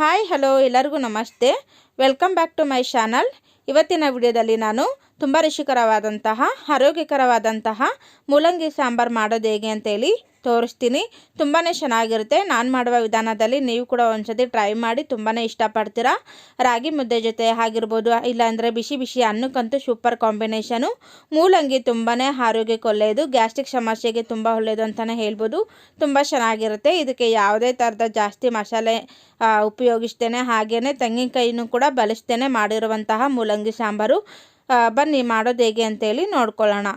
Hi hello ಎಲ್ಲರಿಗೂ ನಮಸ್ತೆ. Welcome back to my channel ಇವತ್ತಿನ ವಿಡಿಯೋದಲ್ಲಿ ನಾನು ತುಂಬ ರುಚಿಕರವಾದಂತಹ, ಆರೋಗ್ಯಕರವಾದಂತಹ ಮೂಲಂಗಿ ಸಾಂಬಾರು ಮಾಡೋದು ಹೇಗೆ ಅಂತೇಳಿ ತೋರಿಸ್ತೀನಿ. ತುಂಬಾ ಚೆನ್ನಾಗಿರುತ್ತೆ. ನಾನು ಮಾಡುವ ವಿಧಾನದಲ್ಲಿ ನೀವು ಕೂಡ ಒಂದ್ಸತಿ ಟ್ರೈ ಮಾಡಿ ತುಂಬಾ ಇಷ್ಟಪಡ್ತೀರಾ. ರಾಗಿ ಮುದ್ದೆ ಜೊತೆ ಆಗಿರ್ಬೋದು, ಇಲ್ಲಾಂದರೆ ಬಿಸಿ ಬಿಸಿ ಅನ್ನಕ್ಕಂತೂ ಸೂಪರ್ ಕಾಂಬಿನೇಷನು ಮೂಲಂಗಿ ತುಂಬಾ ಆರೋಗ್ಯಕ್ಕೆ ಒಳ್ಳೆಯದು ಗ್ಯಾಸ್ಟ್ರಿಕ್ ಸಮಸ್ಯೆಗೆ ತುಂಬ ಒಳ್ಳೆಯದು ಅಂತಲೇ ಹೇಳ್ಬೋದು. ತುಂಬ ಚೆನ್ನಾಗಿರುತ್ತೆ. ಇದಕ್ಕೆ ಯಾವುದೇ ಥರದ ಜಾಸ್ತಿ ಮಸಾಲೆ ಉಪಯೋಗಿಸ್ತೇನೆ. ಹಾಗೆಯೇ ತೆಂಗಿನಕಾಯಿನೂ ಕೂಡ ಬಳಸ್ತೇನೆ ಮಾಡಿರುವಂತಹ ಮೂಲಂಗಿ ಸಾಂಬಾರು. ಬನ್ನಿ ಮಾಡೋದು ಹೇಗೆ ಅಂತೇಳಿ ನೋಡ್ಕೊಳ್ಳೋಣ.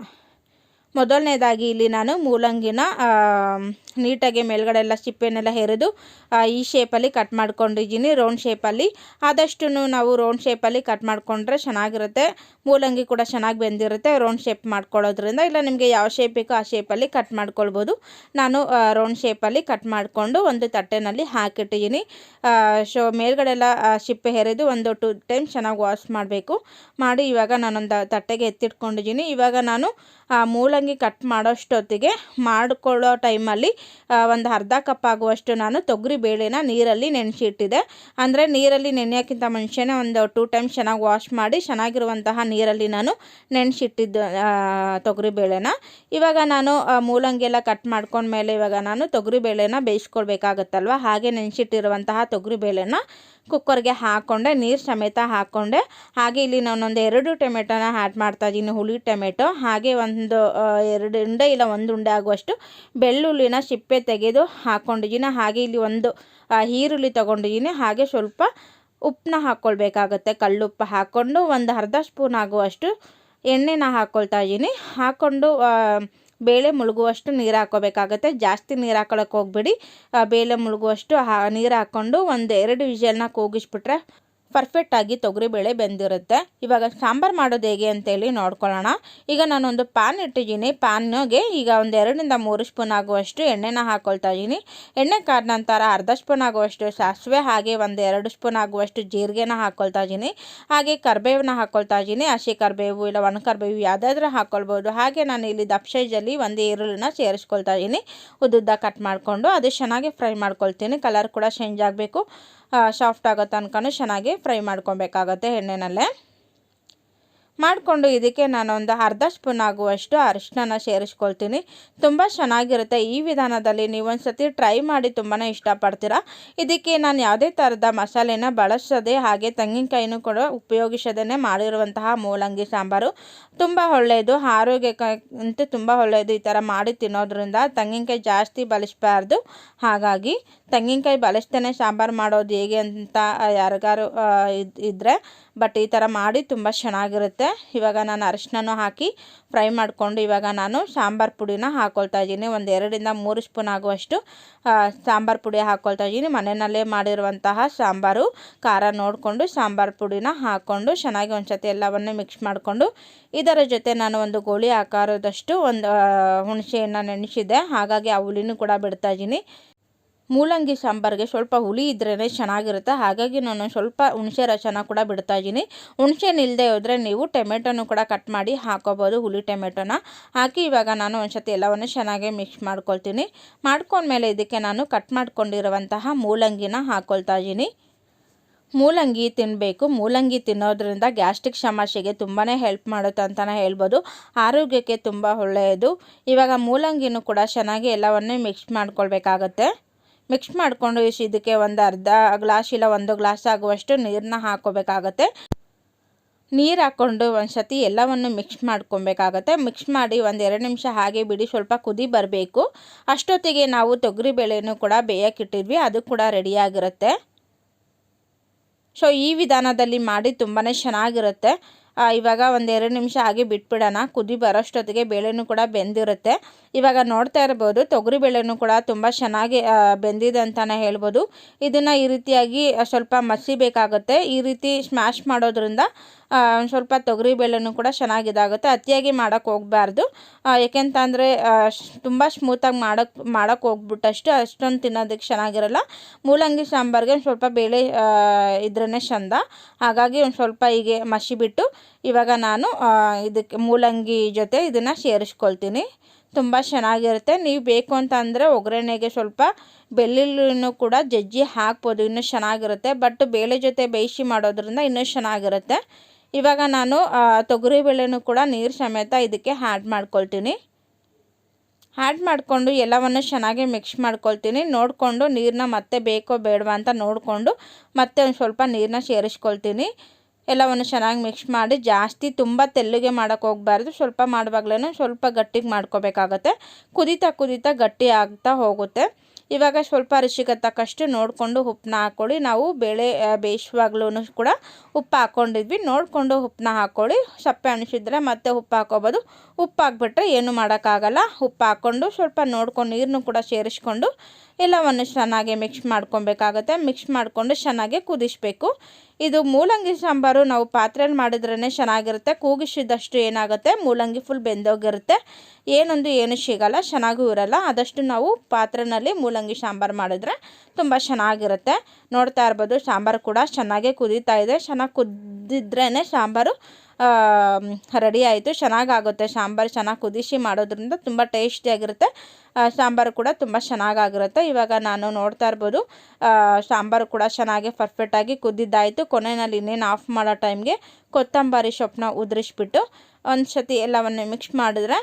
ಮೊದಲನೇದಾಗಿ ಇಲ್ಲಿ ನಾನು ಮೂಲಂಗಿನ ನೀಟಾಗಿ ಮೇಲ್ಗಡೆ ಎಲ್ಲ ಸಿಪ್ಪೆನೆಲ್ಲ ಹೆರೆದು ಈ ಶೇಪಲ್ಲಿ ಕಟ್ ಮಾಡ್ಕೊಂಡಿದ್ದೀನಿ ರೌಂಡ್ ಶೇಪಲ್ಲಿ ಆದಷ್ಟು ನಾವು ರೌಂಡ್ ಶೇಪಲ್ಲಿ ಕಟ್ ಮಾಡಿಕೊಂಡ್ರೆ ಚೆನ್ನಾಗಿರುತ್ತೆ. ಮೂಲಂಗಿ ಕೂಡ ಚೆನ್ನಾಗಿ ಬೆಂದಿರುತ್ತೆ ರೌಂಡ್ ಶೇಪ್ ಮಾಡ್ಕೊಳ್ಳೋದ್ರಿಂದ. ಇಲ್ಲ, ನಿಮಗೆ ಯಾವ ಶೇಪ್ ಬೇಕೋ ಆ ಶೇಪಲ್ಲಿ ಕಟ್ ಮಾಡ್ಕೊಳ್ಬೋದು. ನಾನು ರೌಂಡ್ ಶೇಪಲ್ಲಿ ಕಟ್ ಮಾಡಿಕೊಂಡು ಒಂದು ತಟ್ಟೆನಲ್ಲಿ ಹಾಕಿಟ್ಟಿದ್ದೀನಿ. ಸೊ ಮೇಲ್ಗಡೆ ಎಲ್ಲ ಶಿಪ್ಪೆ ಹೆರೆದು ಒಂದು ಟು ಟೈಮ್ ಚೆನ್ನಾಗಿ ವಾಶ್ ಮಾಡಬೇಕು. ಮಾಡಿ ಇವಾಗ ನಾನೊಂದು ತಟ್ಟೆಗೆ ಎತ್ತಿಟ್ಕೊಂಡಿದ್ದೀನಿ. ಇವಾಗ ನಾನು ಮೂಲಂಗಿ ಕಟ್ ಮಾಡೋಷ್ಟೊತ್ತಿಗೆ ಮಾಡಿಕೊಳ್ಳೋ ಟೈಮಲ್ಲಿ ಒಂದು ಅರ್ಧ ಕಪ್ ಆಗುವಷ್ಟು ನಾನು ತೊಗರಿ ಬೇಳೆನ ನೀರಲ್ಲಿ ನೆನೆಸಿಟ್ಟಿದೆ. ಅಂದರೆ ನೀರಲ್ಲಿ ನೆನೆಯೋಕ್ಕಿಂತ ಮುಂಚೆನೇ ಒಂದು ಟೂ ಟೈಮ್ ಚೆನ್ನಾಗಿ ವಾಶ್ ಮಾಡಿ ಚೆನ್ನಾಗಿರುವಂತಹ ನೀರಲ್ಲಿ ನಾನು ನೆನೆಸಿಟ್ಟಿದ್ದು ತೊಗರಿ ಬೇಳೆನ. ಇವಾಗ ನಾನು ಮೂಲಂಗಿ ಎಲ್ಲ ಕಟ್ ಮಾಡ್ಕೊಂಡ್ಮೇಲೆ ಇವಾಗ ನಾನು ತೊಗರಿ ಬೇಳೆನ ಬೇಯಿಸ್ಕೊಳ್ಬೇಕಾಗತ್ತಲ್ವ? ಹಾಗೆ ನೆನೆಸಿಟ್ಟಿರುವಂತಹ ತೊಗರಿ ಬೇಳೆನ ಕುಕ್ಕರ್ಗೆ ಹಾಕ್ಕೊಂಡೆ ನೀರು ಸಮೇತ ಹಾಕ್ಕೊಂಡೆ ಹಾಗೆ ಇಲ್ಲಿ ನಾನೊಂದು ಎರಡು ಟೊಮೆಟೊನ ಆ್ಯಡ್ ಮಾಡ್ತಾ ಇದ್ದೀನಿ ಹುಳಿ ಟೊಮೆಟೊ. ಹಾಗೆ ಒಂದು ಎರಡು ಉಂಡೆ ಇಲ್ಲ, ಒಂದು ಉಂಡೆ ಆಗುವಷ್ಟು ಬೆಳ್ಳುಳ್ಳಿನ ಸಿಪ್ಪೆ ತೆಗೆದು ಹಾಕ್ಕೊಂಡಿದ್ದೀನಿ ಹಾಗೆ ಇಲ್ಲಿ ಒಂದು ಈರುಳ್ಳಿ ತೊಗೊಂಡಿದ್ದೀನಿ ಹಾಗೆ ಸ್ವಲ್ಪ ಉಪ್ಪನ್ನ ಹಾಕ್ಕೊಳ್ಬೇಕಾಗತ್ತೆ ಕಳ್ಳುಪ್ಪು ಹಾಕ್ಕೊಂಡು ಒಂದು ಅರ್ಧ ಸ್ಪೂನ್ ಆಗುವಷ್ಟು ಎಣ್ಣೆನ ಹಾಕ್ಕೊಳ್ತಾ ಇದ್ದೀನಿ ಹಾಕ್ಕೊಂಡು ಬೇಳೆ ಮುಳುಗುವಷ್ಟು ನೀರು ಹಾಕೋಬೇಕಾಗುತ್ತೆ. ಜಾಸ್ತಿ ನೀರು ಹಾಕೊಳ್ಳೋಕೆ ಹೋಗ್ಬೇಡಿ. ಬೇಳೆ ಮುಳುಗುವಷ್ಟು ನೀರು ಹಾಕ್ಕೊಂಡು ಒಂದು ಎರಡು ವಿಷಲ್ನ ಕೂಗಿಸ್ಬಿಟ್ರೆ ಪರ್ಫೆಕ್ಟಾಗಿ ತೊಗರಿಬೇಳೆ ಬೆಂದಿರುತ್ತೆ. ಇವಾಗ ಸಾಂಬಾರು ಮಾಡೋದು ಹೇಗೆ ಅಂತೇಳಿ ನೋಡ್ಕೊಳ್ಳೋಣ. ಈಗ ನಾನೊಂದು ಪ್ಯಾನ್ ಇಟ್ಟಿದ್ದೀನಿ. ಪ್ಯಾನ್ಗೆ ಈಗ ಒಂದು ಎರಡರಿಂದ ಮೂರು ಸ್ಪೂನ್ ಆಗುವಷ್ಟು ಎಣ್ಣೆನ ಹಾಕ್ಕೊಳ್ತಾ ಇದ್ದೀನಿ. ಎಣ್ಣೆ ಕಾದ ನಂತರ ಅರ್ಧ ಸ್ಪೂನ್ ಆಗುವಷ್ಟು ಸಾಸಿವೆ, ಹಾಗೆ ಒಂದು ಎರಡು ಸ್ಪೂನ್ ಆಗುವಷ್ಟು ಜೀರಿಗೆನ ಹಾಕ್ಕೊಳ್ತಾ ಇದ್ದೀನಿ. ಹಾಗೆ ಕರ್ಬೇವನ್ನ ಹಾಕ್ಕೊಳ್ತಾ ಇದ್ದೀನಿ. ಹಸಿ ಕರಿಬೇವು ಇಲ್ಲ ಒಣ ಕರಿಬೇವು ಯಾವುದಾದ್ರೂ ಹಾಕ್ಕೊಳ್ಬೋದು ಹಾಗೆ ನಾನು ಇಲ್ಲಿ ದಪ್ ಸೈಜಲ್ಲಿ ಒಂದು ಈರುಳ್ಳಿನ ಸೇರಿಸ್ಕೊಳ್ತಾ ಇದ್ದೀನಿ. ಉದ್ದುದ್ದ ಕಟ್ ಮಾಡಿಕೊಂಡು, ಅದು ಚೆನ್ನಾಗಿ ಫ್ರೈ ಮಾಡ್ಕೊಳ್ತೀನಿ. ಕಲರ್ ಕೂಡ ಚೇಂಜ್ ಆಗಬೇಕು. ಸಾಫ್ಟ್ ಆಗೋ ತನಕನೂ ಚೆನ್ನಾಗಿ ಫ್ರೈ ಮಾಡ್ಕೊಬೇಕಾಗತ್ತೆ ಎಣ್ಣೆನಲ್ಲೇ. ಮಾಡಿಕೊಂಡು ಇದಕ್ಕೆ ನಾನೊಂದು ಅರ್ಧ ಸ್ಪೂನ್ ಆಗುವಷ್ಟು ಅರಿಶಿನ ಸೇರಿಸ್ಕೊಳ್ತೀನಿ. ತುಂಬ ಚೆನ್ನಾಗಿರುತ್ತೆ. ಈ ವಿಧಾನದಲ್ಲಿ ನೀವು ಒಂದ್ಸತಿ ಟ್ರೈ ಮಾಡಿ ತುಂಬಾ ಇಷ್ಟಪಡ್ತೀರಾ? ಇದಕ್ಕೆ ನಾನು ಯಾವುದೇ ಥರದ ಮಸಾಲೆನ ಬಳಸದೆ ಹಾಗೆ ತೆಂಗಿನಕಾಯಿನೂ ಕೂಡ ಉಪಯೋಗಿಸದೇ ಮಾಡಿರುವಂತಹ ಮೂಲಂಗಿ ಸಾಂಬಾರು. ತುಂಬ ಒಳ್ಳೆಯದು. ಆರೋಗ್ಯಕ್ಕಂತೂ ತುಂಬ ಒಳ್ಳೆಯದು ಈ ಥರ ಮಾಡಿ ತಿನ್ನೋದ್ರಿಂದ. ತೆಂಗಿನಕಾಯಿ ಜಾಸ್ತಿ ಬಳಸಬಾರ್ದು. ಹಾಗಾಗಿ ತೆಂಗಿನಕಾಯಿ ಬಳಸ್ತೇನೆ. ಸಾಂಬಾರು ಮಾಡೋದು ಹೇಗೆ ಅಂತ ಯಾರಿಗಾರು ಇದ್ದರೆ ಬಟ್ ಈ ಥರ ಮಾಡಿ ತುಂಬ ಚೆನ್ನಾಗಿರುತ್ತೆ. ಇವಾಗ ನಾನು ಅರಿಶಿನೂ ಹಾಕಿ ಫ್ರೈ ಮಾಡಿಕೊಂಡು ಇವಾಗ ನಾನು ಸಾಂಬಾರು ಪುಡಿನ ಹಾಕ್ಕೊಳ್ತಾ ಇದ್ದೀನಿ. ಒಂದು ಎರಡರಿಂದ ಮೂರು ಸ್ಪೂನ್ ಆಗುವಷ್ಟು ಸಾಂಬಾರು ಪುಡಿ ಹಾಕ್ಕೊಳ್ತಾ ಇದ್ದೀನಿ. ಮನೆಯಲ್ಲೇ ಮಾಡಿರುವಂತಹ ಸಾಂಬಾರು ಖಾರ ನೋಡಿಕೊಂಡು ಸಾಂಬಾರು ಪುಡಿನ ಹಾಕ್ಕೊಂಡು ಚೆನ್ನಾಗಿ ಒಂದು ಸತಿ ಎಲ್ಲವನ್ನೂ ಮಿಕ್ಸ್ ಮಾಡಿಕೊಂಡು ಇದರ ಜೊತೆ ನಾನು ಒಂದು ಗೋಳಿ ಆಕಾರದಷ್ಟು ಒಂದು ಹುಣಸೆಯನ್ನು ನೆನೆಸಿದೆ ಹಾಗಾಗಿ ಆ ಹುಳಿನೂ ಕೂಡ ಬಿಡ್ತಾ ಇದ್ದೀನಿ. ಮೂಲಂಗಿ ಸಾಂಬಾರಿಗೆ ಸ್ವಲ್ಪ ಹುಳಿ ಇದ್ರೇ ಚೆನ್ನಾಗಿರುತ್ತೆ. ಹಾಗಾಗಿ ನಾನು ಸ್ವಲ್ಪ ಹುಣಸೆ ರಸನ ಕೂಡ ಬಿಡ್ತಾ ಇದ್ದೀನಿ. ಹುಣಸೆ ನಿಲ್ಲದೆ ಹೋದರೆ ನೀವು ಟೊಮೆಟೊನು ಕೂಡ ಕಟ್ ಮಾಡಿ ಹಾಕೋಬೋದು, ಹುಳಿ ಟೊಮೆಟೊನ. ಹಾಕಿ ಇವಾಗ ನಾನು ಒಂದ್ಸತಿ ಎಲ್ಲವನ್ನು ಚೆನ್ನಾಗಿ ಮಿಕ್ಸ್ ಮಾಡ್ಕೊಳ್ತೀನಿ. ಮಾಡ್ಕೊಂಡ್ಮೇಲೆ ಇದಕ್ಕೆ ನಾನು ಕಟ್ ಮಾಡ್ಕೊಂಡಿರುವಂತಹ ಮೂಲಂಗಿನ ಹಾಕೊಳ್ತಾ ಇದ್ದೀನಿ. ಮೂಲಂಗಿ ತಿನ್ನಬೇಕು ಮೂಲಂಗಿ ತಿನ್ನೋದ್ರಿಂದ ಗ್ಯಾಸ್ಟ್ರಿಕ್ ಸಮಸ್ಯೆಗೆ ತುಂಬಾ ಹೆಲ್ಪ್ ಮಾಡುತ್ತೆ ಅಂತಲೇ ಹೇಳ್ಬೋದು. ಆರೋಗ್ಯಕ್ಕೆ ತುಂಬ ಒಳ್ಳೆಯದು. ಇವಾಗ ಮೂಲಂಗಿನೂ ಕೂಡ ಚೆನ್ನಾಗಿ ಎಲ್ಲವನ್ನೇ ಮಿಕ್ಸ್ ಮಾಡ್ಕೊಳ್ಬೇಕಾಗತ್ತೆ. ಮಿಕ್ಸ್ ಮಾಡಿಕೊಂಡು ಇದಕ್ಕೆ ಒಂದು ಅರ್ಧ ಗ್ಲಾಸ್ ಇಲ್ಲ ಒಂದು ಗ್ಲಾಸ್ ಆಗುವಷ್ಟು ನೀರನ್ನ ಹಾಕೋಬೇಕಾಗತ್ತೆ. ನೀರು ಹಾಕ್ಕೊಂಡು ಒಂದು ಸತಿ ಎಲ್ಲವನ್ನು ಮಿಕ್ಸ್ ಮಾಡ್ಕೊಬೇಕಾಗತ್ತೆ. ಮಿಕ್ಸ್ ಮಾಡಿ ಒಂದು ಎರಡು ನಿಮಿಷ ಹಾಗೆ ಬಿಡಿ, ಸ್ವಲ್ಪ ಕುದಿ ಬರಬೇಕು. ಅಷ್ಟೊತ್ತಿಗೆ ನಾವು ತೊಗರಿಬೇಳೆನೂ ಕೂಡ ಬೇಯಕ್ಕಿಟ್ಟಿದ್ವಿ ಅದು ಕೂಡ ರೆಡಿಯಾಗಿರುತ್ತೆ ಸೊ ಈ ವಿಧಾನದಲ್ಲಿ ಮಾಡಿ ತುಂಬಾ ಚೆನ್ನಾಗಿರುತ್ತೆ. ಇವಾಗ ಒಂದು ಎರಡು ನಿಮಿಷ ಆಗಿ ಬಿಟ್ಬಿಡೋಣ. ಕುದಿ ಬರೋಷ್ಟೊತ್ತಿಗೆ ಬೇಳೆನೂ ಕೂಡ ಬೆಂದಿರುತ್ತೆ. ಇವಾಗ ನೋಡ್ತಾ ಇರ್ಬೋದು, ತೊಗರಿ ಬೇಳೆನೂ ಕೂಡ ತುಂಬ ಚೆನ್ನಾಗಿ ಬೆಂದಿದೆ ಅಂತಲೇ ಹೇಳ್ಬೋದು. ಇದನ್ನು ಈ ರೀತಿಯಾಗಿ ಸ್ವಲ್ಪ ಮಸಿಬೇಕಾಗುತ್ತೆ ಈ ರೀತಿ ಸ್ಮ್ಯಾಶ್ ಮಾಡೋದ್ರಿಂದ ಸ್ವಲ್ಪ ತೊಗರಿ ಬೇಳೆನೂ ಕೂಡ ಚೆನ್ನಾಗಿದಾಗುತ್ತೆ. ಅತಿಯಾಗಿ ಮಾಡೋಕ್ಕೆ ಹೋಗಬಾರ್ದು. ಯಾಕೆಂತಂದರೆ ತುಂಬ ಸ್ಮೂತಾಗಿ ಮಾಡೋಕ್ಕೆ ಮಾಡೋಕ್ಕೆ ಹೋಗ್ಬಿಟ್ಟಷ್ಟು ಅಷ್ಟೊಂದು ತಿನ್ನೋದಕ್ಕೆ ಚೆನ್ನಾಗಿರಲ್ಲ. ಮೂಲಂಗಿ ಸಾಂಬಾರಿಗೆ ಒಂದು ಸ್ವಲ್ಪ ಬೇಳೆ ಇದ್ರೇ ಚಂದ. ಹಾಗಾಗಿ ಒಂದು ಸ್ವಲ್ಪ ಹೀಗೆ ಮಸಿ ಬಿಟ್ಟು ಇವಾಗ ನಾನು ಇದಕ್ಕೆ ಮೂಲಂಗಿ ಜೊತೆ ಇದನ್ನು ಸೇರಿಸ್ಕೊಳ್ತೀನಿ. ತುಂಬ ಚೆನ್ನಾಗಿರುತ್ತೆ. ನೀವು ಬೇಕು ಅಂತ ಅಂದರೆ ಒಗ್ಗರಣೆಗೆ ಸ್ವಲ್ಪ ಬೆಳ್ಳುಳ್ಳಿನೂ ಕೂಡ ಜಜ್ಜಿ ಹಾಕ್ಬೋದು. ಇನ್ನೂ ಚೆನ್ನಾಗಿರುತ್ತೆ. ಬಟ್ ಬೇಳೆ ಜೊತೆ ಬೇಯಿಸಿ ಮಾಡೋದ್ರಿಂದ ಇನ್ನೂ ಚೆನ್ನಾಗಿರುತ್ತೆ. ಇವಾಗ ನಾನು ತೊಗರಿಬೇಳೆನೂ ಕೂಡ ನೀರು ಸಮೇತ ಇದಕ್ಕೆ ಹ್ಯಾಡ್ ಮಾಡ್ಕೊಳ್ತೀನಿ. ಆ್ಯಡ್ ಮಾಡಿಕೊಂಡು ಎಲ್ಲವನ್ನು ಚೆನ್ನಾಗಿ ಮಿಕ್ಸ್ ಮಾಡ್ಕೊಳ್ತೀನಿ. ನೋಡಿಕೊಂಡು ನೀರನ್ನ ಮತ್ತೆ ಬೇಕೋ ಬೇಡವಾ ಅಂತ ನೋಡಿಕೊಂಡು ಮತ್ತೆ ಒಂದು ಸ್ವಲ್ಪ ನೀರನ್ನ ಸೇರಿಸ್ಕೊಳ್ತೀನಿ. ಎಲ್ಲವನ್ನು ಚೆನ್ನಾಗಿ ಮಿಕ್ಸ್ ಮಾಡಿ ಜಾಸ್ತಿ ತುಂಬ ತೆಲ್ಲಿಗೆ ಮಾಡೋಕ್ಕೆ ಹೋಗಬಾರ್ದು. ಸ್ವಲ್ಪ ಮಾಡುವಾಗಲೇ ಸ್ವಲ್ಪ ಗಟ್ಟಿಗೆ ಮಾಡ್ಕೋಬೇಕಾಗತ್ತೆ. ಕುದೀತಾ ಕುದೀತಾ ಗಟ್ಟಿ ಆಗ್ತಾ ಹೋಗುತ್ತೆ. ಇವಾಗ ಸ್ವಲ್ಪ ರುಚಿಗೆ ತಕ್ಕಷ್ಟು ನೋಡಿಕೊಂಡು ಉಪ್ಪನ್ನ ಹಾಕ್ಕೊಳ್ಳಿ ನಾವು ಬೇಳೆ ಬೇಯಿಸುವಾಗ್ಲೂ ಕೂಡ ಉಪ್ಪು ಹಾಕ್ಕೊಂಡಿದ್ವಿ ನೋಡಿಕೊಂಡು ಉಪ್ಪನ್ನ ಹಾಕ್ಕೊಳ್ಳಿ ಸಪ್ಪೆ ಅನಿಸಿದ್ರೆ ಮತ್ತೆ ಉಪ್ಪು ಹಾಕೋಬೋದು. ಉಪ್ಪು ಹಾಕ್ಬಿಟ್ರೆ ಏನು ಮಾಡೋಕ್ಕಾಗಲ್ಲ. ಉಪ್ಪು ಹಾಕ್ಕೊಂಡು ಸ್ವಲ್ಪ ನೋಡ್ಕೊಂಡು ನೀರನ್ನು ಕೂಡ ಸೇರಿಸ್ಕೊಂಡು ಎಲ್ಲವನ್ನು ಚೆನ್ನಾಗಿ ಮಿಕ್ಸ್ ಮಾಡ್ಕೊಬೇಕಾಗತ್ತೆ. ಮಿಕ್ಸ್ ಮಾಡಿಕೊಂಡು ಚೆನ್ನಾಗಿ ಕುದಿಸ್ಬೇಕು. ಇದು ಮೂಲಂಗಿ ಸಾಂಬಾರು ನಾವು ಪಾತ್ರೆಯಲ್ಲಿ ಮಾಡಿದ್ರೇ ಚೆನ್ನಾಗಿರುತ್ತೆ. ಕೂಗಿಸಿದಷ್ಟು ಏನಾಗುತ್ತೆ? ಮೂಲಂಗಿ ಫುಲ್ ಬೆಂದೋಗಿರುತ್ತೆ. ಏನೊಂದು ಏನು ಸಿಗಲ್ಲ, ಚೆನ್ನಾಗೂ ಇರಲ್ಲ. ಆದಷ್ಟು ನಾವು ಪಾತ್ರೆಯಲ್ಲಿ ಮೂಲಂಗಿ ಸಾಂಬಾರು ಮಾಡಿದ್ರೆ ತುಂಬ ಚೆನ್ನಾಗಿರುತ್ತೆ. ನೋಡ್ತಾ ಇರ್ಬೋದು, ಸಾಂಬಾರು ಕೂಡ ಚೆನ್ನಾಗೇ ಕುದೀತಾ ಇದೆ. ಚೆನ್ನಾಗಿ ಕುದ್ದಿದ್ರೇ ಸಾಂಬಾರು ರೆಡಿ ಆಯಿತು. ಚೆನ್ನಾಗಾಗುತ್ತೆ. ಸಾಂಬಾರು ಚೆನ್ನಾಗಿ ಕುದಿಸಿ ಮಾಡೋದ್ರಿಂದ ತುಂಬ ಟೇಸ್ಟಿಯಾಗಿರುತ್ತೆ ಸಾಂಬಾರು ಕೂಡ ತುಂಬ ಚೆನ್ನಾಗಾಗಿರುತ್ತೆ. ಇವಾಗ ನಾನು ನೋಡ್ತಾ ಇರ್ಬೋದು ಸಾಂಬಾರು ಕೂಡ ಚೆನ್ನಾಗಿ ಪರ್ಫೆಕ್ಟಾಗಿ ಕುದ್ದಿದ್ದಾಯಿತು ಕೊನೆಯಲ್ಲಿ ಇನ್ನೇನು ಆಫ್ ಮಾಡೋ ಟೈಮ್ಗೆ ಕೊತ್ತಂಬರಿ ಸೊಪ್ಪನ್ನ ಉದುರಿಸ್ಬಿಟ್ಟು ಒಂದು ಸತಿ ಎಲ್ಲವನ್ನು ಮಿಕ್ಸ್ ಮಾಡಿದ್ರೆ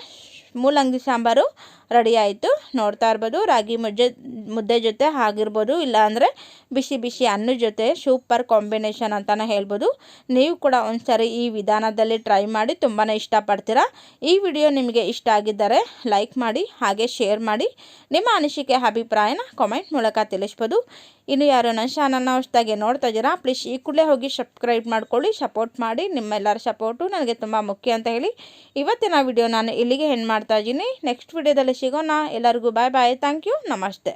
ಮೂಲಂಗಿ ಸಾಂಬಾರು ರೆಡಿ ಆಯಿತು. ನೋಡ್ತಾ ಇರ್ಬೋದು, ರಾಗಿ ಮುದ್ದೆ ಮುದ್ದೆ ಜೊತೆ ಆಗಿರ್ಬೋದು, ಇಲ್ಲಾಂದರೆ ಬಿಸಿ ಬಿಸಿ ಅನ್ನದ ಜೊತೆ ಸೂಪರ್ ಕಾಂಬಿನೇಷನ್ ಅಂತಲೇ ಹೇಳ್ಬೋದು. ನೀವು ಕೂಡ ಒಂದ್ಸರಿ ಈ ವಿಧಾನದಲ್ಲಿ ಟ್ರೈ ಮಾಡಿ ತುಂಬಾ ಇಷ್ಟಪಡ್ತೀರಾ? ಈ ವಿಡಿಯೋ ನಿಮಗೆ ಇಷ್ಟ ಆಗಿದ್ದರೆ ಲೈಕ್ ಮಾಡಿ, ಹಾಗೆ ಶೇರ್ ಮಾಡಿ. ನಿಮ್ಮ ಅನಿಸಿಕೆ, ಅಭಿಪ್ರಾಯನ ಕಾಮೆಂಟ್ ಮೂಲಕ ತಿಳಿಸ್ಬೋದು. ಇನ್ನು ಯಾರು ನನ್ನ ಚಾನಲ್ನ ಹೊಸದಾಗಿ ನೋಡ್ತಾ ಇದ್ದೀರಾ ಪ್ಲೀಸ್ ಈ ಕೂಡಲೇ ಹೋಗಿ ಸಬ್ಸ್ಕ್ರೈಬ್ ಮಾಡ್ಕೊಳ್ಳಿ ಸಪೋರ್ಟ್ ಮಾಡಿ. ನಿಮ್ಮೆಲ್ಲರ ಸಪೋರ್ಟು ನನಗೆ ತುಂಬ ಮುಖ್ಯ ಅಂತ ಹೇಳಿ ಇವತ್ತಿನ ವಿಡಿಯೋ ನಾನು ಇಲ್ಲಿಗೆ ಹೆಣ್ಣು ಮಾಡ್ತಾ ಇದ್ದೀನಿ. ನೆಕ್ಸ್ಟ್ ವಿಡಿಯೋದಲ್ಲಿ ಸಿಗೋಣ. ಎಲ್ಲರಿಗೂ ಬಾಯ್ ಬಾಯ್ ಥ್ಯಾಂಕ್ ಯು ನಮಸ್ತೆ.